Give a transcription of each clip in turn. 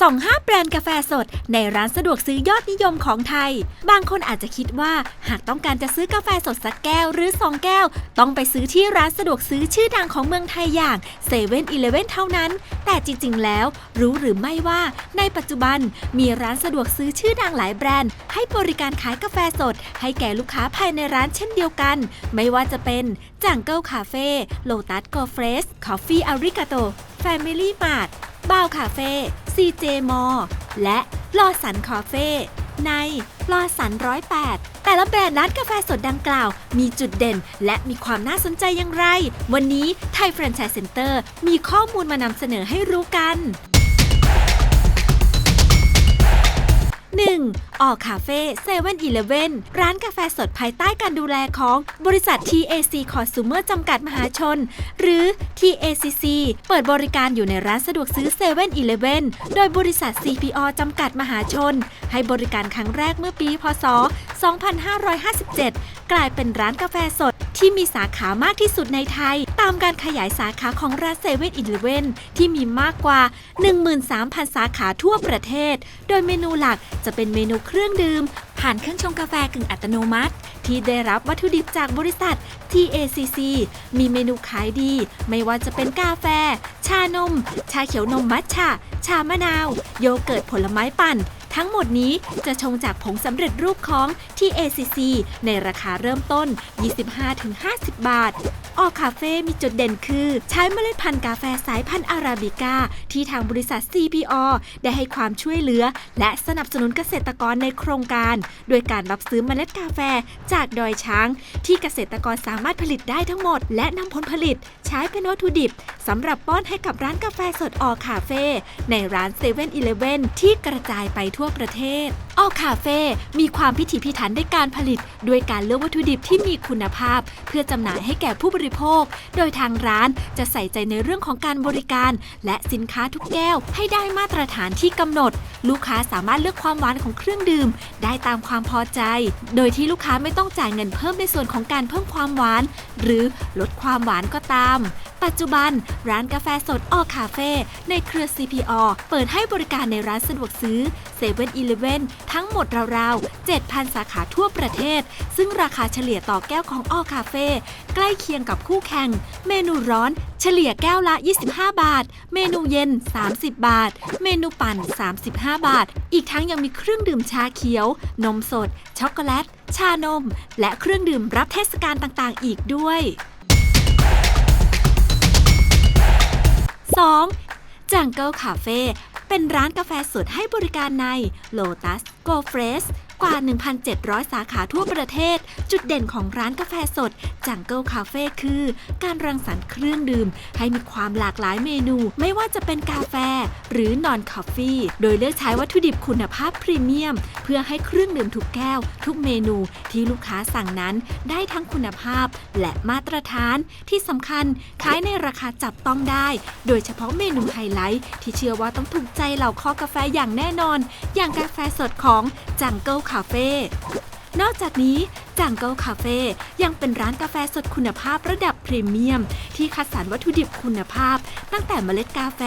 ส่องห้าแบรนด์กาแฟสด ในร้านสะดวกซื้อยอดนิยมของไทย บางคนอาจจะคิดว่าหากต้องการจะซื้อกาแฟสดสักแก้วหรือสองแก้ว ต้องไปซื้อที่ร้านสะดวกซื้อชื่อดังของเมืองไทยอย่างเซเว่นอีเลเว่นเท่านั้น แต่จริง ๆ แล้วรู้หรือไม่ว่า ในปัจจุบันมีร้านสะดวกซื้อชื่อดังหลายแบรนด์ ให้บริการขายกาแฟสด ให้แก่ลูกค้าภายในร้านเช่นเดียวกัน ไม่ว่าจะเป็นจังเกิลคาเฟ่โลตัสโกเฟรสคอฟฟี่อาริกาโตแฟมิลี่มาร์ท บาวคาเฟ่ซีเจมอและลอสันคาเฟ่ในลอสันร้อยแปดแต่ละแบรนด์ร้านกาแฟสดดังกล่าว มีจุดเด่น และมีความน่าสนใจอย่างไร วันนี้ไทยแฟรนไชส์เซ็นเตอร์มีข้อมูลมานำเสนอให้รู้กัน 1. ออคาเฟ่เซเว่นอีเลฟเว่นร้านกาแฟสดภายใต้การดูแลของบริษัท TAC Consumer จำกัดมหาชน หรือ TACC เปิดบริการอยู่ในร้านสะดวกซื้อ7 e เ e ่ e อโดยบริษัท CPO จำกัดมหาชน ให้บริการครั้งแรกเมื่อปี พศ 2557 กลายเป็นร้านกาแฟสด ที่มีสาขามากที่สุดในไทย ตามการขยายสาขาของร้านเซเว่นอีเลเว่นที่มีมากกว่า 13,000 สาขาทั่วประเทศ โดยเมนูหลักจะเป็นเมนูเครื่องดื่ม ผ่านเครื่องชงกาแฟกึ่งอัตโนมัติ ที่ได้รับวัตถุดิบจากบริษัท TACC มีเมนูขายดี ไม่ว่าจะเป็นกาแฟ ชานม ชาเขียวนมมัทฉะชามะนาว โยเกิร์ตผลไม้ปั่น ทั้งหมดนี้จะชงจากผงสำเร็จรูปของ TACC ในราคาเริ่มต้น 25-50 บาท ออคาเฟ่มีจุดเด่นคือ ใช้เมล็ดพันธุ์กาแฟสายพันธุ์อาราบิก้า ที่ทางบริษัท CPO ได้ให้ความช่วยเหลือ และสนับสนุนเกษตรกรในโครงการ โดยการรับซื้อเมล็ดกาแฟจากดอยช้าง ที่เกษตรกรสามารถผลิตได้ทั้งหมด และนำผลผลิต ใช้เป็นวัตถุดิบสำหรับป้อนให้กับร้านกาแฟสดออคาเฟ่ในร้าน7 e เ e ่ e อที่กระจายไปทั่วประเทศ ออคาเฟ่ มีความพิถีพิถันในการผลิต ด้วยการเลือกวัตถุดิบที่มีคุณภาพ เพื่อจำหน่ายให้แก่ผู้บริโภค โดยทางร้านจะใส่ใจในเรื่องของการบริการ และสินค้าทุกแก้วให้ได้มาตรฐานที่กำหนด ลูกค้าสามารถเลือกความหวานของเครื่องดื่ม ได้ตามความพอใจ โดยที่ลูกค้าไม่ต้องจ่ายเงินเพิ่มในส่วนของการเพิ่มความหวาน หรือลดความหวานก็ตามปัจจุบันร้านกาแฟสดออคาเฟ่ในเครือ CPO เปิดให้บริการในร้านสะดวกซื้อ7 e เ e ่ e ทั้งหมดราวๆ 7,000 สาขาทั่วประเทศ ซึ่งราคาเฉลี่ยต่อแก้วของออคาเฟ่ใกล้เคียงกับคู่แข่ง เมนูร้อนเฉลี่ยแก้วละ 25 บาท เมนูเย็น 30 บาท เมนูปั่น 35 บาท อีกทั้งยังมีเครื่องดื่มชาเขียว นมสด ช็อกโกแลต ชานม และเครื่องดื่มรับเทศกาลต่างๆ อีกด้วย 2. จังเกิลคาเฟ่เป็นร้านกาแฟสดให้บริการใน Lotus Go Fresh กว่า 1,700 สาขาทั่วประเทศ จุดเด่นของร้านกาแฟสดจังเกิลคาเฟ่คือ การรังสรรค์เครื่องดื่ม ให้มีความหลากหลายเมนู ไม่ว่าจะเป็นกาแฟ หรือนอนคอฟฟี่ โดยเลือกใช้วัตถุดิบคุณภาพพรีเมียม เพื่อให้เครื่องดื่มทุกแก้ว ทุกเมนูที่ลูกค้าสั่งนั้น ได้ทั้งคุณภาพและมาตรฐานที่สำคัญขายในราคาจับต้องได้ โดยเฉพาะเมนูไฮไลท์ที่เชื่อว่าต้องถูกใจเหล่าคอกาแฟอย่างแน่นอน อย่างกาแฟสดของจังเกิลคาเฟ่นอกจากนี้จังเกิลคาเฟ่ยังเป็นร้านกาแฟสดคุณภาพระดับพรีเมียม ที่คัดสรรวัตถุดิบคุณภาพ ตั้งแต่เมล็ดกาแฟ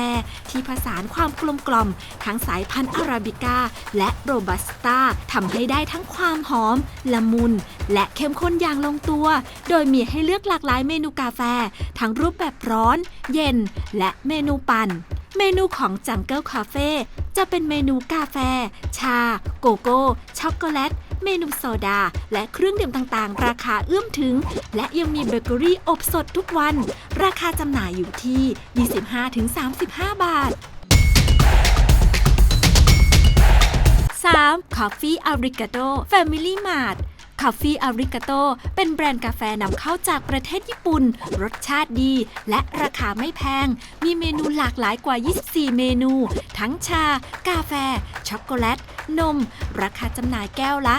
ที่ผสานความกลมกล่อม ทั้งสายพันธุ์อาราบิก้า และโรบัสต้าทำให้ได้ทั้งความหอม ละมุน และเข้มข้นอย่างลงตัว โดยมีให้เลือกหลากหลายเมนูกาแฟ ทั้งรูปแบบร้อน เย็น และเมนูปั่น เมนูของจังเกิลคาเฟ่จะเป็นเมนูกาแฟ ชา โกโก้ ช็อกโกแลต เมนูโซดา และเครื่องดื่มต่างๆ ราคาเอื้อมถึง และยังมีเบเกอรี่อบสดทุกวัน ราคาจำหน่ายอยู่ที่ 25-35 บาท 3. Coffee Arigato Family Mart คาเฟ่อาริกาโตเป็นแบรนด์กาแฟนำเข้าจากประเทศญี่ปุ่น รสชาติดี และราคาไม่แพง มีเมนูหลากหลายกว่า 24 เมนู ทั้งชา กาแฟ ช็อกโกแลต นม ราคาจำหน่ายแก้วละ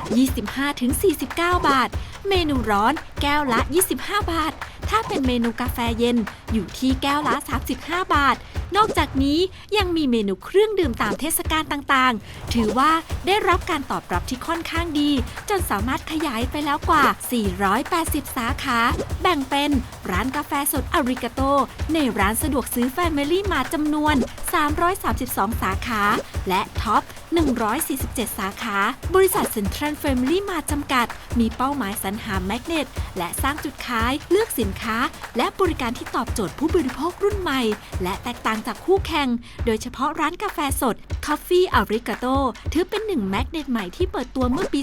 25-49 บาท เมนูร้อนแก้วละ 25 บาท ถ้าเป็นเมนูกาแฟเย็นอยู่ที่แก้วละ 35 บาท นอกจากนี้ยังมีเมนูเครื่องดื่มตามเทศกาลต่างๆ ถือว่าได้รับการตอบรับที่ค่อนข้างดี จนสามารถขยายไปแล้วกว่า 480 สาขา แบ่งเป็นร้านกาแฟสดอาริกาโต ในร้านสะดวกซื้อ Family มาจำนวน 332 สาขา และท็อป147 สาขา บริษัทเซ็นทรัลแฟมิลี่มาจำกัด มีเป้าหมายสรรหาแมกเนตและสร้างจุดขายเลือกสินค้า และบริการที่ตอบโจทย์ผู้บริโภครุ่นใหม่ และแตกต่างจากคู่แข่ง โดยเฉพาะร้านกาแฟสด Coffee Arigato ถือเป็นหนึ่งแมกเนตใหม่ที่เปิดตัวเมื่อปี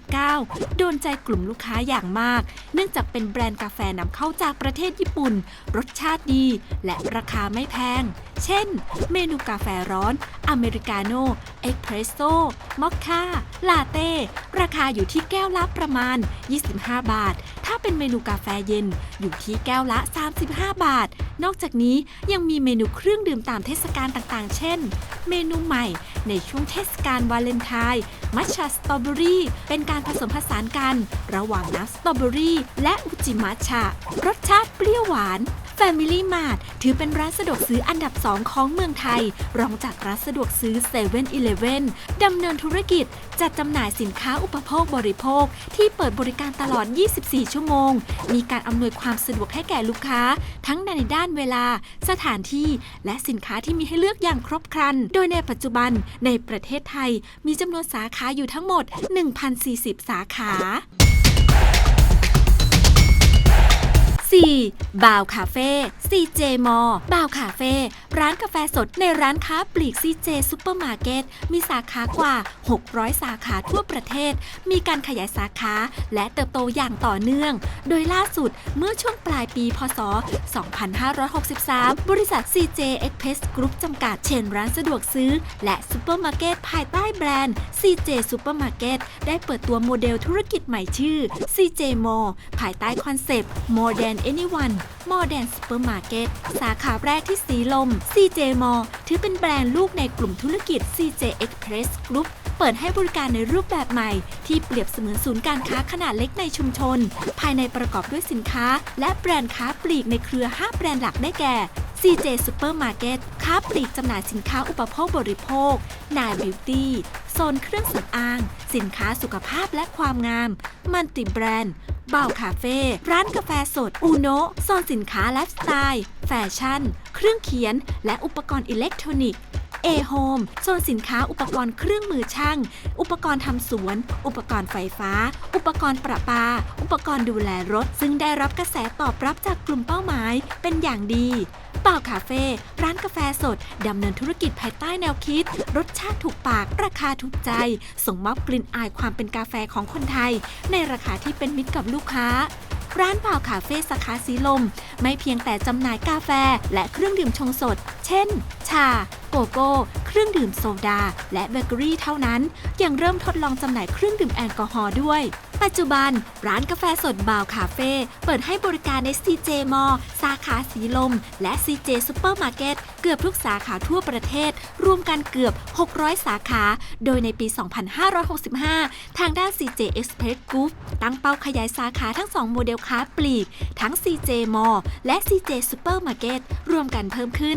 2559 โดนใจกลุ่มลูกค้าอย่างมาก เนื่องจากเป็นแบรนด์กาแฟนำเข้าจากประเทศญี่ปุ่น รสชาติดี และราคาไม่แพง เช่น เมนูกาแฟร้อนอเมริกาโน่เอ็กเพรสโซ่ มอคค่า ลาเต้ ราคาอยู่ที่แก้วละประมาณ 25 บาท ถ้าเป็นเมนูกาแฟเย็นอยู่ที่แก้วละ 35 บาท นอกจากนี้ยังมีเมนูเครื่องดื่มตามเทศกาลต่างๆ เช่น เมนูใหม่ในช่วงเทศกาลวาเลนไทน์มัชชาสตรอเบอรี่ เป็นการผสมผสานกัน ระหว่างน้ำสตรอเบอรี่และอุจิมัชชารสชาติเปรี้ยวหวาน Family Mart ถือเป็นร้านสะดวกซื้ออันดับ2ของเมืองไทย รองจากร้านสะดวกซื้อ7 e เ e ่ e อดำเนินธุรกิจ จัดจำหน่ายสินค้าอุปโภคบริโภค ที่เปิดบริการตลอด 24 ชั่วโมง มีการอำนวยความสะดวกให้แก่ลูกค้า ทั้งในด้านเวลา สถานที่ และสินค้าที่มีให้เลือกอย่างครบครัน โดยในปัจจุบันในประเทศไทยมีจำนวนสาขาอยู่ทั้งหมด 1,040 สาขา 4. บาวคาเฟ่ CJ มอบาวคาเฟ่ ร้านกาแฟสดในร้านค้าปลีก CJ ซูเปอร์มาร์เก็ต มีสาขากว่า 600 สาขาทั่วประเทศ มีการขยายสาขาและเติบโตอย่างต่อเนื่อง โดยล่าสุดเมื่อช่วงปลายปีพศ 2563 บริษัท CJ Express Group จำกัดเชนร้านสะดวกซื้อ และซูเปอร์มาร์เก็ตภายใต้แบรนด์ CJ Supermarket ได้เปิดตัวโมเดลธุรกิจใหม่ชื่อ CJ Mall ภายใต้คอนเซปต์ Anyone More than Supermarket สาขาแรกที่สีลม CJ Mall ถือเป็นแบรนด์ลูกในกลุ่มธุรกิจ CJ Express Group เปิดให้บริการในรูปแบบใหม่ ที่เปรียบเสมือนศูนย์การค้าขนาดเล็กในชุมชน ภายในประกอบด้วยสินค้า และแบรนด์ค้าปลีกในเครือ 5 แบรนด์หลักได้แก่ CJ Supermarket ค้าปลีกจำหน่ายสินค้าอุปโภคบริโภค นายบิวตี้ โซนเครื่องสำอาง สินค้าสุขภาพและความงาม มันติแบรนด์ เบ่าคาเฟ่ ร้านกาแฟสด อูโนโซนสินค้าไลฟ์สไตล์ แฟชั่น เครื่องเขียน และอุปกรณ์อิเล็กทรอนิกส์ เอโฮมโซนสินค้าอุปกรณ์เครื่องมือช่าง อุปกรณ์ทำสวน อุปกรณ์ไฟฟ้า อุปกรณ์ประปา อุปกรณ์ดูแลรถ ซึ่งได้รับกระแสตอบรับจากกลุ่มเป้าหมายเป็นอย่างดีเป่าคาเฟ่ร้านกาแฟสด ดำเนินธุรกิจภายใต้แนวคิด รสชาติถูกปาก ราคาถูกใจ ส่งมอบกลิ่นอายความเป็นกาแฟของคนไทย ในราคาที่เป็นมิตรกับลูกค้า ร้านเป่าคาเฟ่สาขาสีลม ไม่เพียงแต่จำหน่ายกาแฟและเครื่องดื่มชงสด เช่น ชา โกโก้ เครื่องดื่มโซดา และเบเกอรี่เท่านั้น ยังเริ่มทดลองจำหน่ายเครื่องดื่มแอลกอฮอล์ด้วย ปัจจุบัน ร้านกาแฟสดบาวคาเฟ่เปิดให้บริการใน CJ m a l l สาขาสีลม และ CJ Supermarket เกือบทุกสาขาทั่วประเทศ รวมกันเกือบ 600 สาขา โดยในปี 2565 ทางด้าน CJ Express Group ตั้งเป้าขยายสาขาทั้ง 2 โมเดลค้าปลีก ทั้ง CJ Mall และ CJ Supermarket รวมกันเพิ่มขึ้น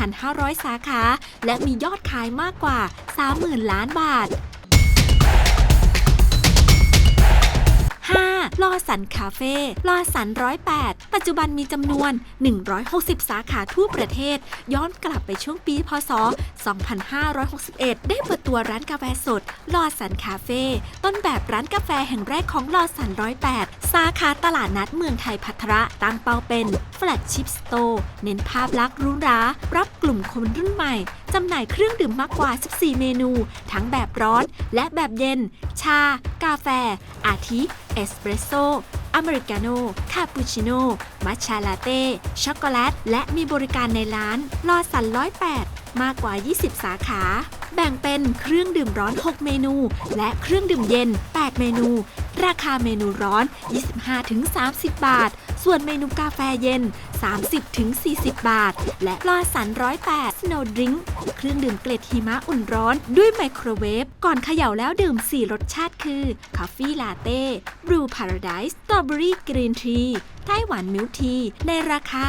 1,500 สาขา และมียอดขายมากกว่า 30,000 ล้านบาท 5. ลอสันคาเฟ่ลอสันร้อยแปดปัจจุบันมีจำนวน 160 สาขาทั่วประเทศ ย้อนกลับไปช่วงปี พศ 2561 ได้เปิดตัวร้านกาแฟสด ลอสันคาเฟ่ต้นแบบร้านกาแฟแห่งแรกของลอสันร้อยแปดสาขาตลาดนัดเมืองไทยพัทระตั้งเป้าเป็นแฟลกชิพสโตร์เน้นภาพลักษณ์หรู้รารับกลุ่มคนรุ่นใหม่ จำหน่ายเครื่องดื่มมากกว่า 14 เมนู ทั้งแบบร้อนและแบบเย็น ชา กาแฟ อาทิ เอสเปรสโซ่อเมริกาโน่ คาปูชิโน่ มัทฉาลาเต้ ช็อกโกแลต และมีบริการในร้านลอสันร้อยแปดมากกว่า 20 สาขา แบ่งเป็นเครื่องดื่มร้อน 6 เมนู และเครื่องดื่มเย็น 8 เมนู ราคาเมนูร้อน 25-30 บาท ส่วนเมนูกาแฟเย็น 30-40 บาท และปลอสันร้อยแปด Snow Drink เครื่องดื่มเกล็ดหิมะอุ่นร้อนด้วยไมโครเวฟ ก่อนเขย่าแล้วดื่ม 4 รสชาติคือ คาเฟ่ลาเต้บลูพาราไดส์สตรอเบอรี่กรีนที ไต้หวันมิลที ในราคา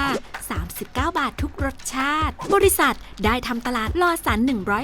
39 บาททุกรสชาติ บริษัทได้ทำตลาดลอสัน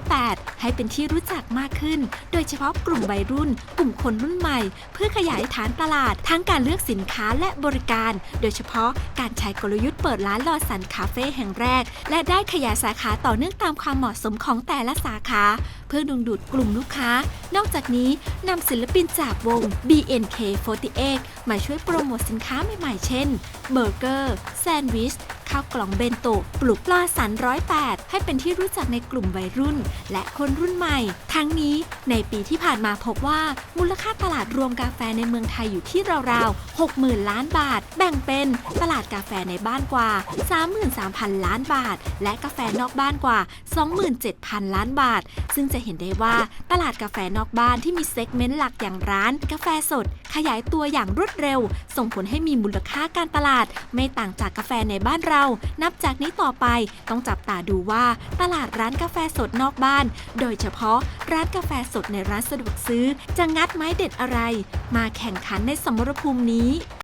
108 ให้เป็นที่รู้จักมากขึ้น โดยเฉพาะกลุ่มวัยรุ่น กลุ่มคนรุ่นใหม่ เพื่อขยายฐานตลาดทั้งการเลือกสินค้าและบริการ โดยเฉพาะการใช้กลยุทธ์เปิดร้านลอสันคาเฟ่แห่งแรก และได้ขยายสาขาต่อเนื่องตามความเหมาะสมของแต่ละสาขา พื่อดึงดูดกลุ่มลูกค้า นอกจากนี้นำศิลปินจากวง BNK48 มาช่วยโปรโมทสินค้าใหม่ๆ เช่น เบอร์เกอร์ แซนด์วิช ข้าวกล่องเบนโตะปลุกปลาสันร้อยแปดให้เป็นที่รู้จักในกลุ่มวัยรุ่น และคนรุ่นใหม่ ทั้งนี้ในปีที่ผ่านมาพบว่ามูลค่าตลาดรวมกาแฟในเมืองไทยอยู่ที่ราวๆ60,000 ล้านบาท แบ่งเป็นตลาดกาแฟในบ้านกว่า 33,000 ล้านบาท และกาแฟนอกบ้านกว่า 27,000 ล้านบาท ซึ่งจะเห็นได้ว่าตลาดกาแฟนอกบ้านที่มีเซกเมนต์หลักอย่างร้าน กาแฟสด ขยายตัวอย่างรวดเร็ว ส่งผลให้มีมูลค่าการตลาด ไม่ต่างจากกาแฟในบ้านเรานับจากนี้ต่อไปต้องจับตาดูว่าตลาดร้านกาแฟสดนอกบ้าน โดยเฉพาะร้านกาแฟสดในร้านสะดวกซื้อ จะงัดไม้เด็ดอะไร มาแข่งขันในสมรภูมินี้